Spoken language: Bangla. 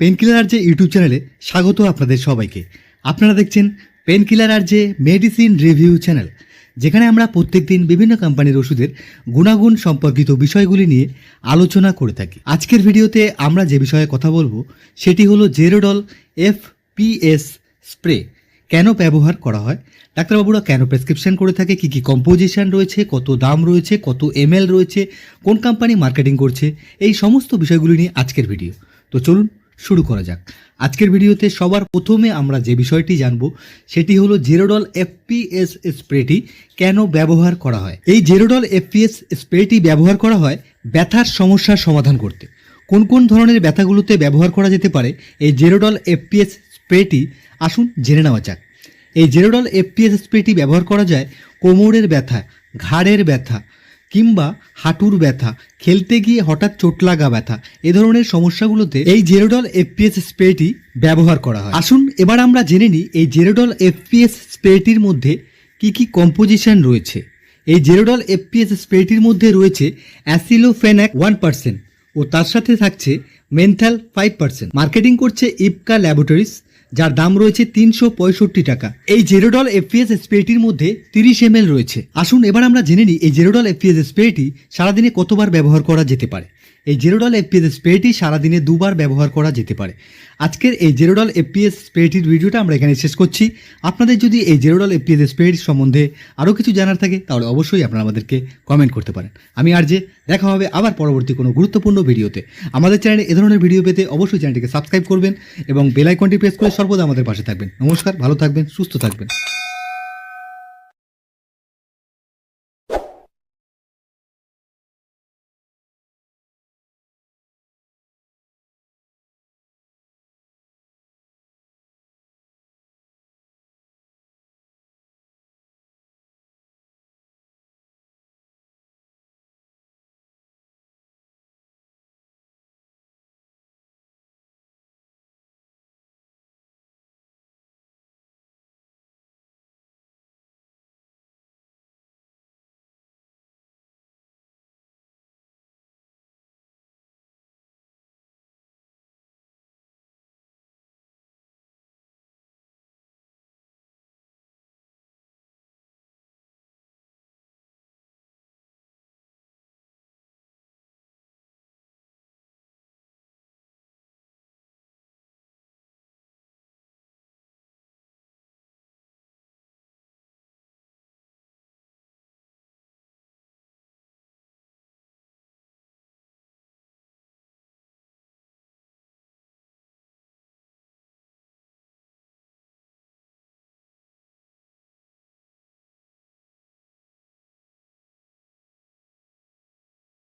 পেনকিলার আর যে ইউটিউব চ্যানেলে স্বাগত আপনাদের সবাইকে। আপনারা দেখছেন পেনকিলার আর যে মেডিসিন রিভিউ চ্যানেল যেখানে আমরা প্রত্যেক দিন বিভিন্ন কোম্পানির ওষুধের গুণাগুণ সম্পর্কিত বিষয়গুলি নিয়ে আলোচনা করে থাকি। আজকের ভিডিওতে আমরা যে বিষয়ে কথা বলব, সেটি হলো জেরোডল এফ পিএস স্প্রে কেন ব্যবহার করা হয়? ডাক্তারবাবুরা কেন প্রেসক্রিপশন করে থাকে? কী কী কম্পোজিশন রয়েছে? কত দাম রয়েছে? কত এমএল রয়েছে? কোন কোম্পানি মার্কেটিং করছে? এই সমস্ত বিষয়গুলি নিয়ে আজকের ভিডিও তো চলুন শুরু করা যাক। আজকের ভিডিওতে সবার প্রথমে আমরা যে বিষয়টি জানব, সেটি হলো জেরোডল এফপিএস স্প্রেটি কেন ব্যবহার করা হয়? এই জেরোডল এফপিএস স্প্রেটি ব্যবহার করা হয় ব্যথার সমস্যার সমাধান করতে। কোন কোন ধরনের ব্যথাগুলোতে ব্যবহার করা যেতে পারে এই জেরোডল এফপিএস স্প্রেটি? আসুন জেনে নেওয়া যাক। এই জেরোডল এফপিএস স্প্রেটি ব্যবহার করা যায় কোমরের ব্যথা, ঘাড়ের ব্যথা কিংবা হাঁটুর ব্যথা, খেলতে গিয়ে হঠাৎ চোট লাগা ব্যথা, এ ধরনের সমস্যাগুলোতে এই জেরোডল এফপিএস স্প্রেটি ব্যবহার করা হয়। আসুন, এবার আমরা জেনে নিই এই জেরোডল এফপিএস স্প্রেটির মধ্যে কি কি কম্পোজিশন রয়েছে। এই জেরোডল এফপিএস স্প্রেটির মধ্যে রয়েছে অ্যাসিলোফেনাক ওয়ান পার্সেন্ট ও তার সাথে থাকছে মেন্থাল ফাইভ পার্সেন্ট মার্কেটিং করছে ইপকা ল্যাবরেটরিজ যার দাম রয়েছে তিনশো পঁয়ষট্টি টাকা। এই জেরোডল এফপিএস স্প্রেটির মধ্যে তিরিশ এম রয়েছে। আসুন এবার আমরা জেনে নিই, এই জেরোডল এফপিএস স্প্রেটি সারাদিনে কতবার ব্যবহার করা যেতে পারে? এই জেরোডল এফপিএস স্প্রেটি সারাদিনে দুবার ব্যবহার করা যেতে পারে। আজকের এই জেরোডল এফপিএস স্প্রেটির ভিডিওটা আমরা এখানে শেষ করছি। আপনাদের যদি এই জেরোডল এফপিএস স্প্রেটির সম্বন্ধে আরও কিছু জানার থাকে, তাহলে অবশ্যই আপনারা আমাদেরকে কমেন্ট করতে পারেন। আমি আর যে, দেখা হবে আবার পরবর্তী কোনো গুরুত্বপূর্ণ ভিডিওতে। আমাদের চ্যানেলে এ ধরনের ভিডিও পেতে অবশ্যই চ্যানেলটিকে সাবস্ক্রাইব করবেন এবং বেল আইকনটি প্রেস করে সর্বদা আমাদের পাশে থাকবেন। নমস্কার, ভালো থাকবেন, সুস্থ থাকবেন।